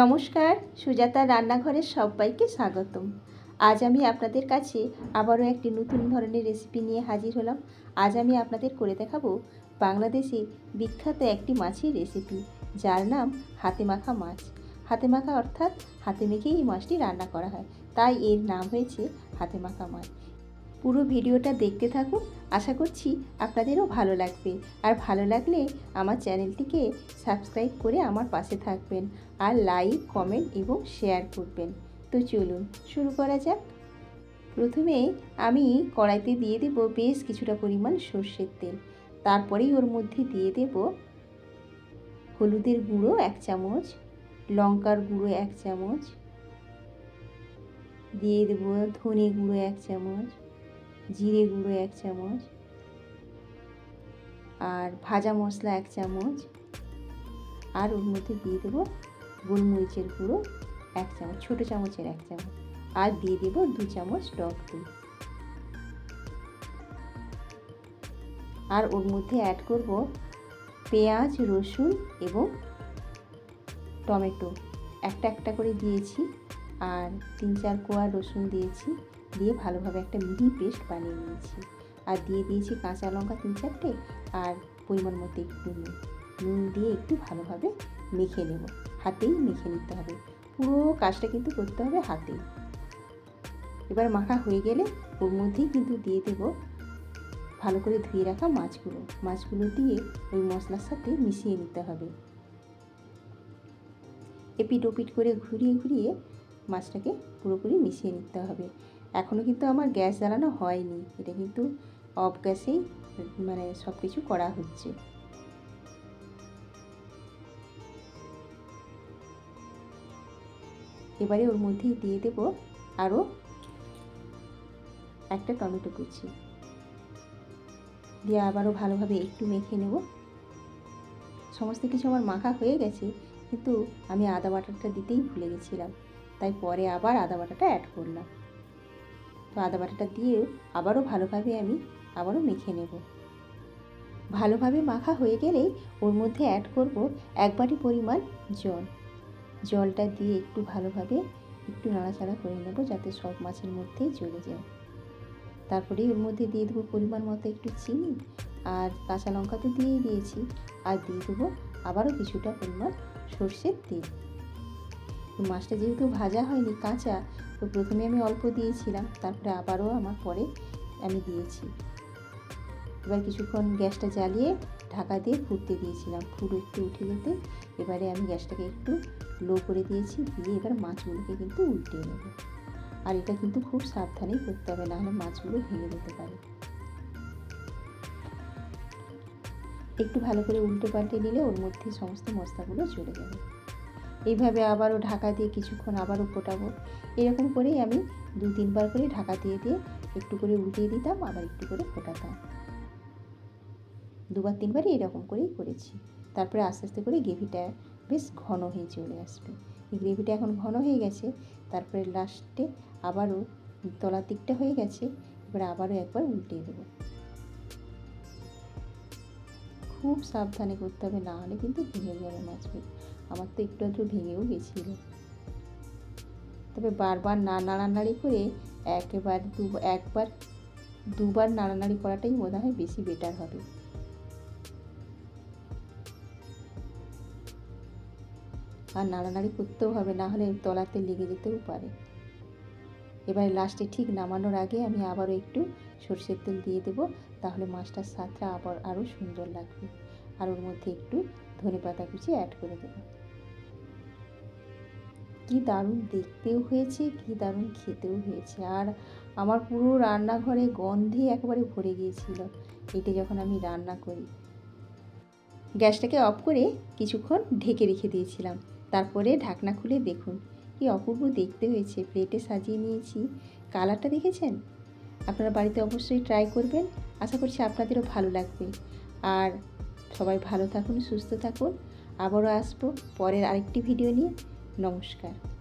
নমস্কার, সুজাতা রান্নাঘরের সবাইকে স্বাগতম। আজ আমি আপনাদের কাছে আবারও একটি নতুন ধরনের রেসিপি নিয়ে হাজির হলাম। আজ আমি আপনাদের করে দেখাবো বাংলাদেশে বিখ্যাত একটি মাছের রেসিপি যার নাম হাতে মাখা মাছ। হাতে মাখা অর্থাৎ হাতে মেখেই এই মাছটি রান্না করা হয়। তাই এর নাম হয়েছে হাতে মাখা মাছ। পুরো ভিডিওটা দেখতে থাকুন। আশা করছি আপনাদেরও ভালো লাগবে। আর ভালো লাগলে আমার চ্যানেলটিকে সাবস্ক্রাইব করে আমার পাশে থাকবেন আর লাইক, কমেন্ট এবং শেয়ার করবেন। তো চলুন শুরু করা যাক। প্রথমে আমি কড়াইতে দিয়ে দেব বেশ কিছুটা পরিমাণ সর্ষের তেল। তারপরেই ওর মধ্যে দিয়ে দেব হলুদের গুঁড়ো এক চামচ, লঙ্কার গুঁড়ো এক চামচ, দিয়ে দেবো ধনে গুঁড়ো এক চামচ জিরে গুঁড়ো এক চামচ আর ভাজা মশলা এক চামচ আর ওর মধ্যে দিয়ে দেবো গোলমরিচের গুঁড়ো এক চামচ, ছোটো চামচের এক চামচ আর দিয়ে দেবো দু চামচ টক দই। আর ওর মধ্যে অ্যাড করব পেঁয়াজ, রসুন এবং টমেটো। একটা একটা করে দিয়েছি আর তিন চার কোয়া রসুন দিয়েছি। দিয়ে ভালোভাবে একটা মিহি পেস্ট বানিয়ে নিয়েছি। আর দিয়ে দিয়েছি কাঁচা লঙ্কা তিন চারটে আর পরিমাণ মতো একটু নুন। নুন দিয়ে একটু ভালোভাবে মেখে নেব। হাতেই মেখে নিতে হবে। পুরো কাজটা কিন্তু করতে হবে হাতেই। এবার মাখা হয়ে গেলে ওর মধ্যেই কিন্তু দিয়ে দেব ভালো করে ধুয়ে রাখা মাছগুলো। মাছগুলো দিয়ে ওই মশলার সাথে মিশিয়ে নিতে হবে। এপিট ওপিট করে ঘুরিয়ে ঘুরিয়ে মাছটাকে পুরোপুরি মিশিয়ে নিতে হবে। এখনও কিন্তু আমার গ্যাস জ্বালানো হয়নি। এটা কিন্তু অফ গ্যাসেই মানে সব কিছু করা হচ্ছে। এবারে ওর মধ্যেই দিয়ে দেব আরও একটা টমেটো কুচি। দিয়ে আবারও ভালোভাবে একটু মেখে নেব। সমস্ত কিছু আমার মাখা হয়ে গেছে, কিন্তু আমি আদা বাটাটা দিতেই ভুলে গেছিলাম। তাই পরে আবার আদা বাটাটা অ্যাড করলাম। তো আদা বাটাটা দিয়ে আবারও ভালোভাবে আমি আবারও মেখে নেব। ভালোভাবে মাখা হয়ে গেলেই ওর মধ্যে অ্যাড করব এক বাটি পরিমাণ জল। জলটা দিয়ে একটু ভালোভাবে একটু নাড়াচাড়া করে নেব যাতে সব মাছের মধ্যেই চলে যায়। তারপরেই ওর মধ্যে দিয়ে দেবো পরিমাণ মতো একটু চিনি আর কাঁচা লঙ্কা তো দিয়েই দিয়েছি। আর দিয়ে দেবো আবারও কিছুটা পরিমাণ সর্ষের তেল। মাছটা যেহেতু ভাজা হয়নি, কাঁচা, তো প্রথমে আমি অল্প দিয়েছিলাম, তারপরে আবারও আমার পরে আমি দিয়েছি। এবার কিছুক্ষণ গ্যাসটা জ্বালিয়ে ঢাকা দিয়ে ফুটতে দিয়েছিলাম। ফুট একটু উঠে যেতে এবারে আমি গ্যাসটাকে একটু লো করে দিয়েছি, দিয়ে এবার মাছগুলোকে কিন্তু উল্টিয়ে নেব। আর এটা কিন্তু খুব সাবধানেই করতে হবে, নাহলে মাছগুলো ভেঙে যেতে পারে। একটু ভালো করে উল্টে পাল্টে নিলে ওর মধ্যে সমস্ত মশলাগুলো চলে যাবে। এইভাবে আবারও ঢাকা দিয়ে কিছুক্ষণ আবারও ফোটাবো। এরকম করেই আমি দু তিনবার করে ঢাকা দিয়ে দিয়ে একটু করে উল্টিয়ে দিতাম, আবার একটু করে ফোটাতাম। দুবার, তিনবারই এরকম করেই করেছি। তারপরে আস্তে আস্তে করে গ্রেভিটা বেশ ঘন হয়ে চলে আসবে এই গ্রেভিটা এখন ঘন হয়ে গেছে, তারপরে লাস্টে আবারও তলার দিকটা হয়ে গেছে, এবার আবারও একবার উল্টিয়ে দেবো। খুব সাবধানে করতে হবে, না হলে কিন্তু ভেঙে যাবে মাছগুলো। আমার তো একটু একটু ভেঙেও গেছিল। তবে বারবার না নাড়ানাড়ি করে একেবার দু, একবার দুবার নাড়ানাড়ি করাটাই মনে হয় বেশি বেটার হবে। আর নাড়ানাড়ি করতেও হবে, না হলে তলাতে লেগে যেতেও পারে। এবারে লাস্টে ঠিক নামানোর আগে আমি আবারও একটু সর্ষের তেল দিয়ে দেব, তাহলে মাছটার স্বাদটা আবার আরও সুন্দর লাগবে। আর ওর মধ্যে একটু ধনে পাতা কুচি অ্যাড করে দেবো। কি দারুণ দেখতেও হয়েছে, কি দারুণ খেতেও হয়েছে। আর আমার পুরো রান্নাঘরে গন্ধে একেবারে ভরে গিয়েছিল এটা যখন আমি রান্না করি। গ্যাসটাকে অফ করে কিছুক্ষণ ঢেকে রেখে দিয়েছিলাম, তারপরে ঢাকনা খুলে দেখুন, কি অপূর্ব দেখতে হয়েছে। প্লেটে সাজিয়ে নিয়েছি, কালারটা দেখেছেন? আপনারা বাড়িতে অবশ্যই ট্রাই করবেন, আশা করছি আপনাদেরও ভালো লাগবে। আর সবাই ভালো থাকুন, সুস্থ থাকুন। আবারও আসব পরের আরেকটি ভিডিও নিয়ে। নমস্কার।